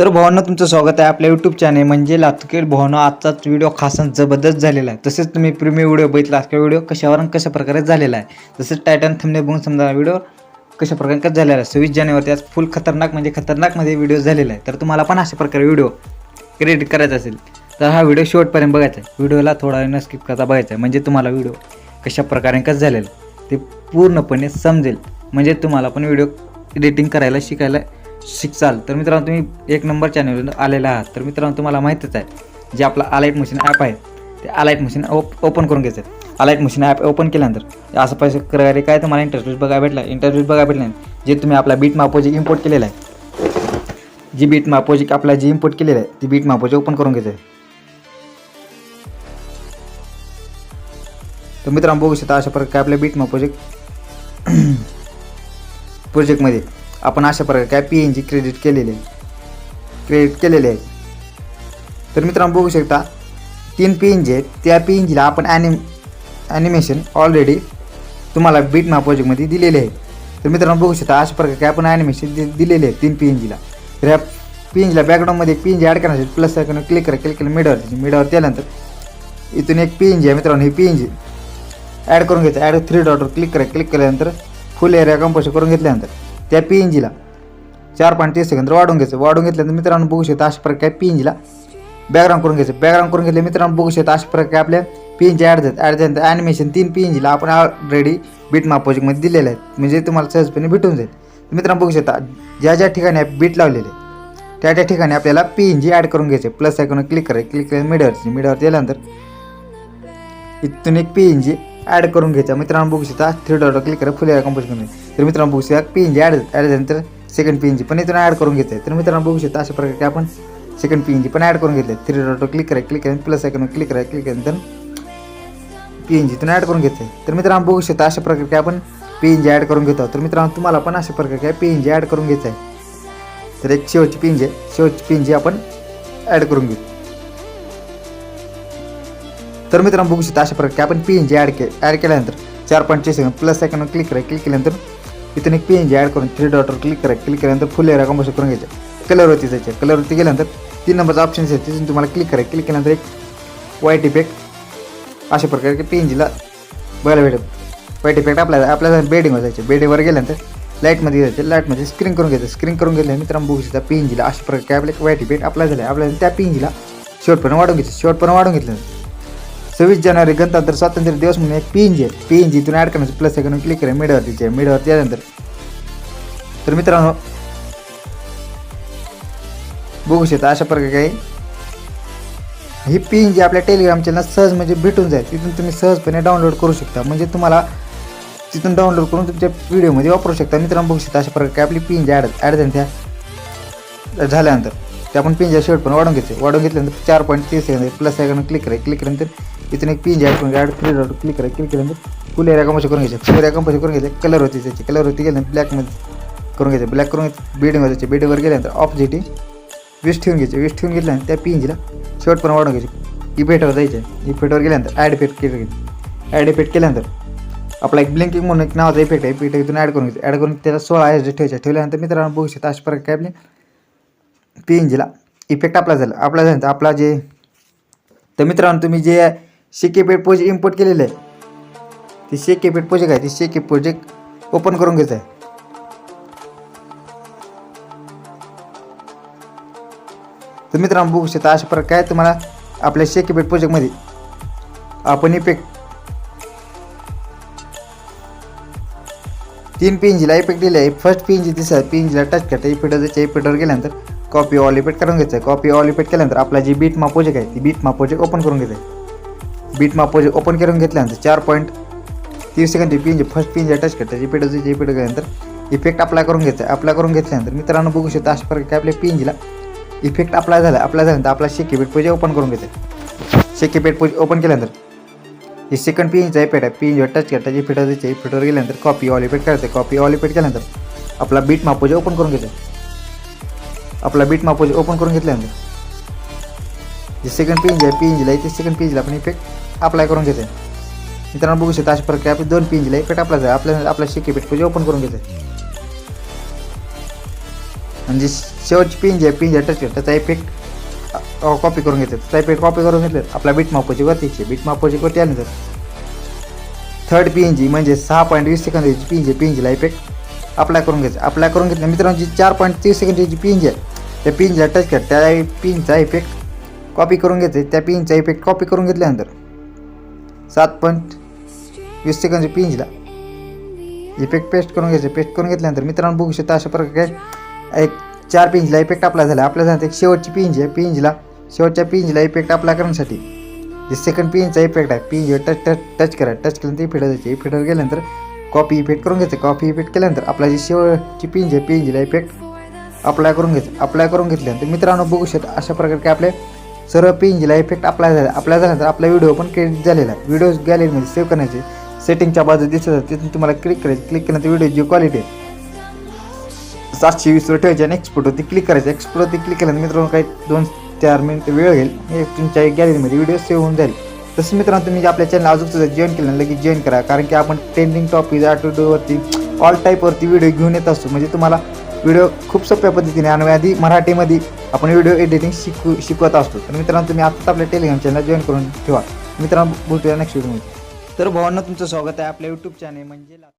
तर भावांना तुमचं स्वागत आहे आपल्या यूट्यूब चॅनल म्हणजे लातूर भावांनो आजचाच व्हिडिओ खासा जबरदस्त झालेला आहे. तसेच तुम्ही प्रीमियम व्हिडिओ बघितला आजचा व्हिडिओ कशावर आणि कशा प्रकारे झालेला आहे. तसेच टायटन थंबने बघून समजा व्हिडिओ कशा प्रकारे कसं झालेला आहे. सव्वीस जानेवारी आज फुल खतरनाक म्हणजे खतरनाकमध्ये व्हिडिओ झालेला आहे. तर तुम्हाला पण अशा प्रकारे व्हिडिओ क्रिएट करायचा असेल तर हा व्हिडिओ शेवटपर्यंत बघायचा आहे. व्हिडिओला थोडा वेळ स्किप करता बघायचा आहे. म्हणजे तुम्हाला व्हिडिओ कशा प्रकारे कसं झालेलं ते पूर्णपणे समजेल. म्हणजे तुम्हाला पण व्हिडिओ एडिटिंग करायला शिकायला शिकचाल तर मित्रांनो तुम्ही एक नंबर चॅनलवर आलेला आहात. तर मित्रांनो तुम्हाला माहीतच आहे जे आपलं आलाईट मशीन ॲप आहे ते आलाईट मशीन ओप ओपन करून घ्यायचं आहे आलाईट मशीन ॲप ओपन केल्यानंतर असं पैसे करायला काय तुम्हाला इंटरव्ह्यूज बघायला भेटला? इंटरव्ह्यूज बघायला भेटला जे तुम्ही आपला बीट मापोजिक इम्पोर्ट केलेला आहे जी बीट मापोजिक आपला जी इम्पोर्ट केलेलं आहे ती बीट मापोजिक ओपन करून घ्यायचं आहे तर मित्रांनो बघू शकता अशा प्रकारे आपल्या बीट प्रोजेक्ट प्रोजेक्टमध्ये आपण अशा प्रकारे काय पी एन जी क्रेडिट केलेले क्रेडिट केलेले आहे तर मित्रांनो बघू शकता तीन पी एन जी आहेत. त्या पी एन जीला आपण ॲनिम ॲनिमेशन ऑलरेडी तुम्हाला बीट मा प्रोजेक्टमध्ये दिलेले आहे तर मित्रांनो बघू शकता अशा प्रकारे आपण ॲनिमेशन दि दिलेले आहे तीन पी एन जीला तर ह्या पी एन जीला बॅकग्राऊंडमध्ये पी एन जी ॲड करण्यासाठी प्लस आयकॉन क्लिक करा क्लिक केलं मिडवर मिडवर केल्यानंतर इथून एक पी एन जी आहे मित्रांनो ही पी एन जी ॲड करून घ्यायचं ॲड थ्री डॉटवर क्लिक करा क्लिक केल्यानंतर फुल एरिया कंपोज करून घेतल्यानंतर. त्या पी एन जीला चार पॉईंट तीस सेकंद वाढून घ्यायचं. वाढून घेतल्यानंतर मित्रांनो बघू शकता अशा प्रकारे पी एन जीला बॅकग्राऊंड करून घ्यायचं. बॅकग्राऊंड करून घेतलं मित्रांनो बघू शकता अशा प्रकारे आपल्या पी एन जी ॲड झालं. ॲड झाल्यानंतर ॲनिमेशन तीन पी एन जीला आपण ऑलरेडी बीट मापोजिकमध्ये दिलेले दिलेलं आहे म्हणजे तुम्हाला सहजपणे भेटून जाईल. मित्रांनो बघू शकता ज्या ज्या ठिकाणी बीट लावलेले त्या त्या ठिकाणी आपल्याला पी एन जी ॲड करून घ्यायचे प्लस आयकॉन क्लिक करायचं. क्लिक केलं मिडवरची मिडवर दिल्यानंतर इथून एक पी एन जी ॲड करून घ्यायचा. मित्रांनो बघू शकता थ्री डॉट क्लिक करा फुल कंपोज करून तर मित्रांनो बघू शकता P N G add add झाल्यानंतर सेकंड पी एन जी पण इथून ॲड करून घ्यायचं आहे तर मित्रांनो बघू शकता अशा प्रकारे आपण सेकंड पी एन जी पण ॲड करून घेतले थ्री डॉट क्लिक करा क्लिक करा प्लस आयकॉन क्लिक करा क्लिक केल्यानंतर पी एन जीतून ॲड करून घ्यायचं आहे तर मित्रांनो बघू शकता अशा प्रकारे आपण पी एन जी ॲड करून घेतो तर मित्रांनो तुम्हाला पण अशा प्रकारे काय पी एन जी ॲड करून घ्यायचं आहे तर एक शेवटची पी एन जी आहे. शेवटची पी एन जी आपण ॲड करून घेऊ. तर मित्रांनो बघू शकता अशा प्रकारे आपण पी एन जी ॲड के ॲड केल्यानंतर चार point second plus second click करा. क्लिक केल्यानंतर इथून एक पी एन जी ॲड करून थ्री डॉटवर क्लिक करा. क्लिक केल्यानंतर फुल एरिया कंपोज करून घ्यायचं. कलरवरती जायचं. कलरवरती गेल्यानंतर तीन नंबरचा ऑप्शन आहे तिथून तुम्हाला क्लिक करा. क्लिक केल्यानंतर एक वाईट इफेक्ट अशा प्रकारे पी एन जीला बघायला भेटेल. वाईट इफेक्ट आपल्याला आपल्याला बेडिंगवर जायचं. बेडिंगवर गेल्यानंतर लाईटमध्ये जायचं. लाईटमध्ये स्क्रीन करून घ्यायचं. स्क्रीन करून घेतलं मित्रांनो बघू शकता पी एन जीला अशा प्रकारे आपल्या वाईट इफेक्ट अप्लाय झाले आपल्याला त्या पी एन जीला शेवटपर्यंत वाढून घ्यायचं. शेवटपर्यंत वाढून घेतलं सव्वीस जानेवारी गणतंत्र स्वातंत्र्य दिवस म्हणून एक पी एन जी आहे. पी एन जीतून ॲड करण्याचं प्लस सेकंड क्लिक करा. मिडवरतीचे मिडवरती आल्यानंतर. तर मित्रांनो बघू शकता अशा प्रकारे काही. ही पी एन जी आपल्या टेलिग्राम चॅनल सहज म्हणजे भेटून जाईल. तिथून तुम्ही सहजपणे डाउनलोड करू शकता. म्हणजे तुम्हाला तिथून डाउनलोड करून तुमच्या व्हिडिओमध्ये वापरू शकता. मित्रांनो बघू शकता अशा प्रकारे आपली पी जी ॲड ॲड झाली त्या. झाल्यानंतर ते आपण पिंजा शेवट पण वाढून घ्यायचे वाढून घेतल्यानंतर चार पॉईंट तीस सेकंद प्लस सेकंड क्लिक करा. क्लिक केल्यानंतर इथून एक पिंज ॲड करून ॲड फ्री डॉट क्लिक करा. क्लिक केल्यानंतर फुल एरिया कंपोज करून घ्यायचे. फुल एरिया कंपोज करून घ्यायचे. कलर होती त्याची. कलर होती गेल्यानंतर ब्लॅकमध्ये करून घ्यायचे. ब्लॅक करून बेडिंग जायचे बेडिंगवर गेल्यानंतर ऑफ वेस्ट वीस ठेवून घ्यायचे. वीस ठेवून घेतल्यानंतर त्या पिंजला शेवट पण वाढून घ्यायचे. इफेटवर जायचे. इफेटवर गेल्यानंतर ॲड इफेक्ट केलं ॲड इफेक्ट केल्यानंतर आपला एक ब्लिंकिंग म्हणून एक नावाचा इफेक्ट आहे. इफेक्ट इथून ॲड करून घ्यायचं. ॲड करून त्याला सोळा एच डी ठेवल्यानंतर मित्रांनो बघू शकता अशा प्रकारे काय आपली पी एन जीला इफेक्ट आपला झाला. आपला झाल्यानंतर आपला जे तर मित्रांनो तुम्ही जे शेकेपेट प्रोजेक्ट इम्पोर्ट केलेलं आहे. ते शेकेपेट प्रोजेक्ट आहे ती शेके प्रोजेक्ट ओपन करून घ्यायचं आहे. तर मित्रांनो बघू शकता अशा प्रकारे तुम्हाला आपल्या शेकेपेट प्रोजेक्टमध्ये आपण इफेक्ट तीन पीएनजीला इफेक्ट दिले आहे. फर्स्ट पीएनजी दिसत पीएनजीला टच करता इफेक्ट त्याच्या इफेक्टवर गेल्यानंतर कॉपी ऑल इफेक्ट करून घ्यायचं. कॉपी ऑल इफेक्ट केल्यानंतर आपला जी बीट मा प्रोजेक्ट आहे ती बीट मा प्रोजेक्ट ओपन करून घ्यायचं आहे. बीट मा ओपन करून घेतल्यानंतर चार पॉईंट तीस second PNG first PNG touch करता इफेक्ट जे पेट गेल्यानंतर इफेक्ट अप्लाय करून घ्यायचं अप्लाय करून घेतल्यानंतर मित्रांनो बघू शकता अशा प्रकारे आपल्या पीएनजीला इफेक्ट अप्लाय झाला. अप्लाय झाल्यानंतर आपला शेकीपेट पोजे ओपन करून घ्यायचं शेकीपेट पोजे ओपन केल्यानंतर हे सेकंड पी इंचा इफेक्ट आहे. पी इंचवर टच करता इफेक्ट जायचे फिटवर गेल्यानंतर कॉपी ऑल इफेक्ट करायचं कॉपी ऑल इफेक्ट केल्यानंतर आपला बीट मापोजे ओपन करून घ्यायचं आपला बीट मापोजे ओपन करून घेतल्यानंतर जे सेकंड पी इंच आहे पी इंचला ते सेकंड पी इंचला आपण इफेक्ट अप्लाय करून घेते. मित्रांनो बघू शकता अशा प्रकारे आपले दोन पिंजले इंचला इफेक्ट अप्लाय झाला आपल्या आपला पेट पेट ओपन करून घेते. म्हणजे शेवटची पिंज आहे पिंज टच त्याचा इफेक्ट कॉपी करून घेतात. त्याचा इफेक्ट कॉपी करून घेतलं आपला बीट मापोची वरतीची बीट मापोची वरती आल्यानंतर थर्ड पिंजी म्हणजे सहा पॉईंट वीस सेकंदाची पिंज आहे पिंजीला इफेक्ट अप्लाय करून घ्यायचं अप्लाय करून घेतलं मित्रांनो जी चार पॉईंट तीस सेकंदाची पिंज आहे त्या पिंजला टच कर त्या पिनचा इफेक्ट कॉपी करून घेते. त्या पिनचा इफेक्ट कॉपी करून घेतल्यानंतर सात पॉईंट वीस सेकंदच्या पिंजला इफेक्ट पेस्ट करून घ्यायचं. पेस्ट करून घेतल्यानंतर मित्रांनो बघू शकता अशा प्रकारे एक चार पिंजला इफेक्ट अप्लाय झाला. आपल्या झाला एक शेवटची पिंज आहे. पिंजला शेवटच्या पिंजला इफेक्ट अप्लाय करण्यासाठी. जे सेकंड पिंजचा इफेक्ट आहे पिंज टच टच टच करा. टच केल्यानंतर इफेक्ट जायचे इफेक्टवर गेल्यानंतर कॉपी इफेक्ट करून घ्यायचं. कॉपी इफेक्ट केल्यानंतर आपला जी शेवटची पिंज आहे पिंजला इफेक्ट अप्लाय करून घ्यायचं. अप्लाय करून घेतल्यानंतर मित्रांनो बघू शकता अशा प्रकारे काय आपले सर्व पिंजला इफेक्ट अप्लाय झाला. अप्लाय झाल्यानंतर आपला व्हिडिओ पण क्रेडिट झालेला. आहे व्हिडिओ गॅलरीमध्ये सेव्ह करण्याचे सेटिंगच्या बाजू दिसत आहे तिथून तुम्हाला क्लिक करायचं. क्लिक केल्यानंतर व्हिडिओची क्वालिटी आहे. सातशे वीसवर ठेवायची आणि एक्सपोर्टवरती क्लिक करायचं. एक्सपोर्टवरती क्लिक केल्यानंतर मित्रांनो काही दोन चार मिनिट वेळ घेईल. हे तुमच्या गॅलरीमध्ये व्हिडिओ सेव्ह होऊन जाईल. तसं मित्रांनो तुम्ही आपल्या चॅनल अजून सुद्धा जॉईन केलं लगेच जॉईन करा. कारण की आपण ट्रेंडिंग टॉपिक आठवड्यावरती ऑल टाईपवरती व्हिडिओ घेऊन येत असतो. म्हणजे तुम्हाला व्हिडिओ खूप सोप्या पद्धतीने आणि आधी मराठीमध्ये आपण व्हिडिओ एडिटिंग शिकू शिकवत असतो. तर मित्रांनो तुम्ही आत्ताच आपल्या टेलिग्राम चॅनल जॉईन करून ठेवा. मित्रांनो बोलतोया नेक्स्ट व्हिडिओमध्ये तर भावांना तुमचं स्वागत आहे आपल्या यूट्यूब चॅनल म्हणजे